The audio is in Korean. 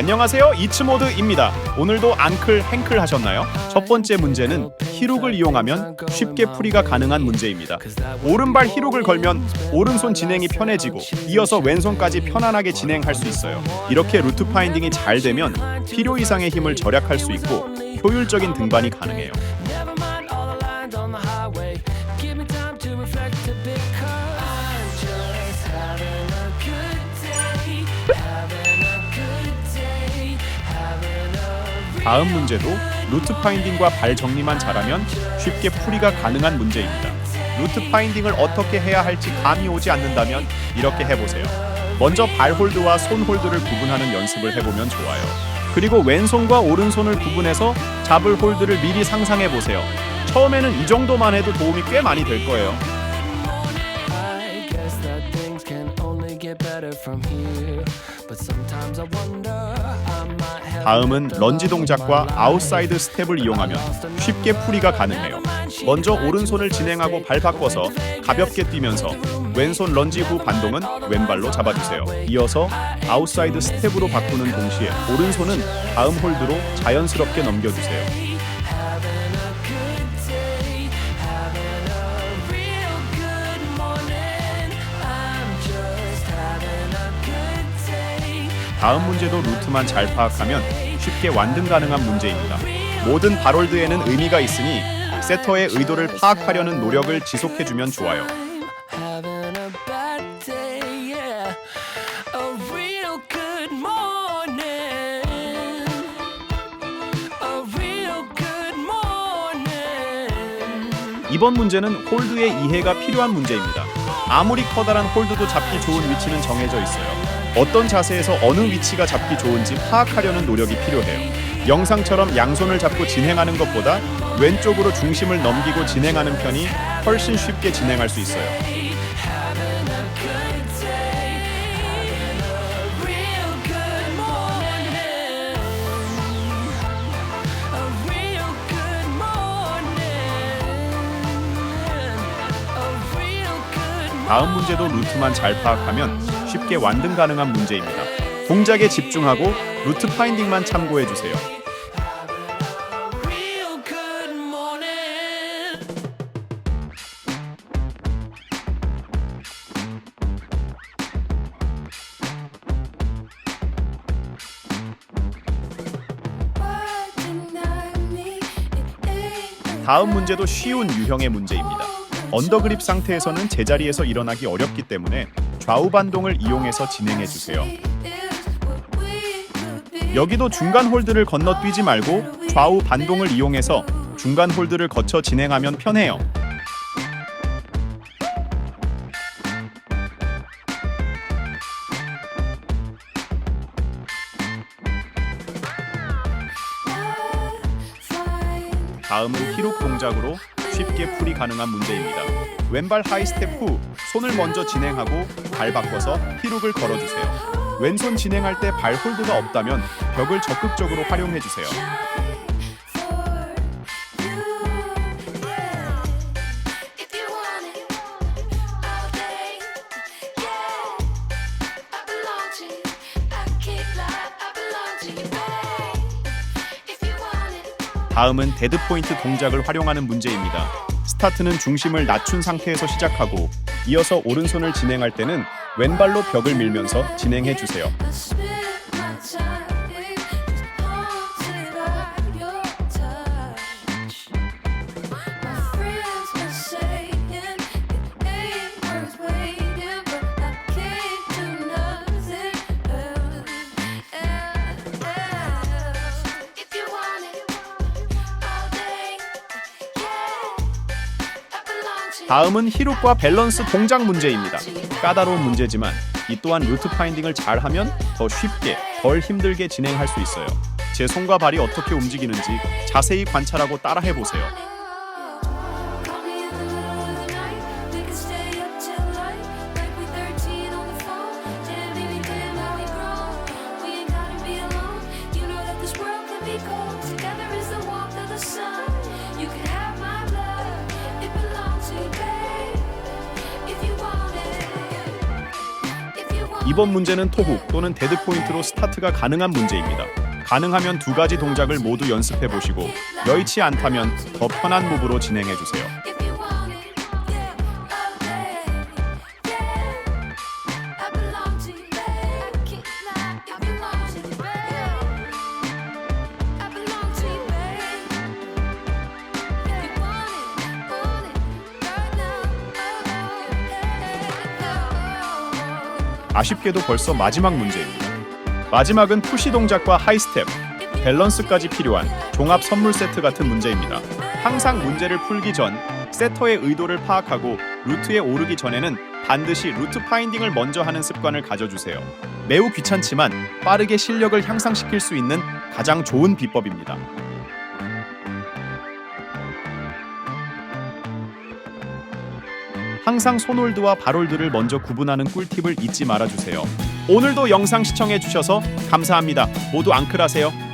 안녕하세요 이츠모드입니다. 오늘도 앙클 행클 하셨나요? 첫 번째 문제는 히룩을 이용하면 쉽게 풀이가 가능한 문제입니다. 오른발 히룩을 걸면 오른손 진행이 편해지고 이어서 왼손까지 편안하게 진행할 수 있어요. 이렇게 루트 파인딩이 잘 되면 필요 이상의 힘을 절약할 수 있고 효율적인 등반이 가능해요 다음 문제도 루트 파인딩과 발 정리만 잘하면 쉽게 풀이가 가능한 문제입니다. 루트 파인딩을 어떻게 해야 할지 감이 오지 않는다면 이렇게 해보세요. 먼저 발 홀드와 손 홀드를 구분하는 연습을 해보면 좋아요. 그리고 왼손과 오른손을 구분해서 잡을 홀드를 미리 상상해 보세요. 처음에는 이 정도만 해도 도움이 꽤 많이 될 거예요. 다음은 런지 동작과 아웃사이드 스텝을 이용하면 쉽게 풀이가 가능해요. 먼저 오른손을 진행하고 발 바꿔서 가볍게 뛰면서 왼손 런지 후 반동은 왼발로 잡아주세요. 이어서 아웃사이드 스텝으로 바꾸는 동시에 오른손은 다음 홀드로 자연스럽게 넘겨주세요. 다음 문제도 루트만 잘 파악하면 쉽게 완등 가능한 문제입니다. 모든 발홀드에는 의미가 있으니 세터의 의도를 파악하려는 노력을 지속해주면 좋아요. 이번 문제는 홀드의 이해가 필요한 문제입니다. 아무리 커다란 홀드도 잡기 좋은 위치는 정해져 있어요. 어떤 자세에서 어느 위치가 잡기 좋은지 파악하려는 노력이 필요해요. 영상처럼 양손을 잡고 진행하는 것보다 왼쪽으로 중심을 넘기고 진행하는 편이 훨씬 쉽게 진행할 수 있어요. 다음 문제도 루트만 잘 파악하면 쉽게 완등 가능한 문제입니다. 동작에 집중하고 루트 파인딩만 참고해 주세요. 다음 문제도 쉬운 유형의 문제입니다. 언더그립 상태에서는 제자리에서 일어나기 어렵기 때문에 좌우 반동을 이용해서 진행해 주세요. 여기도 중간 홀드를 건너뛰지 말고 좌우 반동을 이용해서 중간 홀드를 거쳐 진행하면 편해요. 다음은 히룩 동작으로 쉽게 풀이 가능한 문제입니다. 왼발 하이 스텝 후 손을 먼저 진행하고 발 바꿔서 히룩을 걸어주세요. 왼손 진행할 때 발 홀드가 없다면 벽을 적극적으로 활용해 주세요. 다음은 데드 포인트 동작을 활용하는 문제입니다. 스타트는 중심을 낮춘 상태에서 시작하고 이어서 오른손을 진행할 때는 왼발로 벽을 밀면서 진행해 주세요. 다음은 히룩과 밸런스 동작 문제입니다. 까다로운 문제지만 이 또한 루트 파인딩을 잘하면 더 쉽게, 덜 힘들게 진행할 수 있어요. 제 손과 발이 어떻게 움직이는지 자세히 관찰하고 따라해 보세요. 이번 문제는 토훅 또는 데드 포인트로 스타트가 가능한 문제입니다. 가능하면 두 가지 동작을 모두 연습해 보시고 여의치 않다면 더 편한 무브로 진행해 주세요. 아쉽게도 벌써 마지막 문제입니다. 마지막은 푸시 동작과 하이 스텝, 밸런스까지 필요한 종합 선물 세트 같은 문제입니다. 항상 문제를 풀기 전 세터의 의도를 파악하고 루트에 오르기 전에는 반드시 루트 파인딩을 먼저 하는 습관을 가져주세요. 매우 귀찮지만 빠르게 실력을 향상시킬 수 있는 가장 좋은 비법입니다. 항상 손홀드와 발홀드를 먼저 구분하는 꿀팁을 잊지 말아주세요. 오늘도 영상 시청해주셔서 감사합니다. 모두 앙클하세요.